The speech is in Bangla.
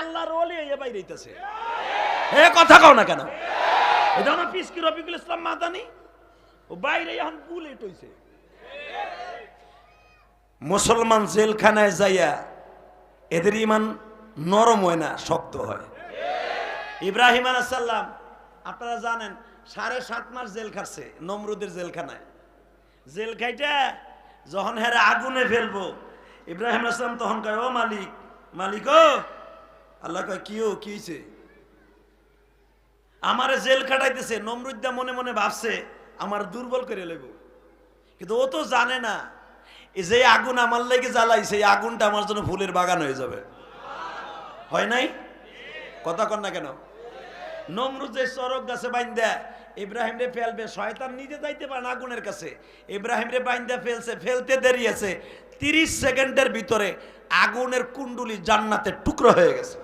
আল্লাহর ওলি এ বাইরে হইতেছে হে কথা কও না কেন? এটা আমার পিসকি রফিকুল ইসলাম মাদানি? ও বাইরে এখন বুলেট হইছে। মুসলমান জেলখানায় যাইয়া এদের ইমান নরম হয় না, শক্ত হয়। ইব্রাহিম আলাইসাল্লাম আপনারা জানেন, সাড়ে সাত মাস জেল খাটছে নমরুদের জেলখানায়। জেল খাইটা যখন হেরে আগুনে ফেলব, ইব্রাহিম আসলাম তখন কয়, ও মালিক মালিক ও আল্লাহ কয়, কি ও, কি হয়েছে আমারে জেল খাটাইতেছে। নমরুদ্দা মনে মনে ভাবছে, আমার দুর্বল করে লেব কিন্তু ও তো জানে না যে আগুন আমার লেগে জ্বালাইছে, এই আগুনটা আমার জন্য ফুলের বাগান হয়ে যাবে। হয় নাই? কথা কর না কেন? নমরুদ যে চরক গাছে বাইন্দা, ইব্রাহিম রে ফেলবে, শয়তান নিজে যাইতে পারে আগুনের কাছে। ইব্রাহিম রে বাইন্দা ফেলছে, ফেলতে দেরি আছে। তিরিশ সেকেন্ডের ভিতরে আগুনের কুণ্ডুলি জান্নাতে টুকরো হয়ে গেছে।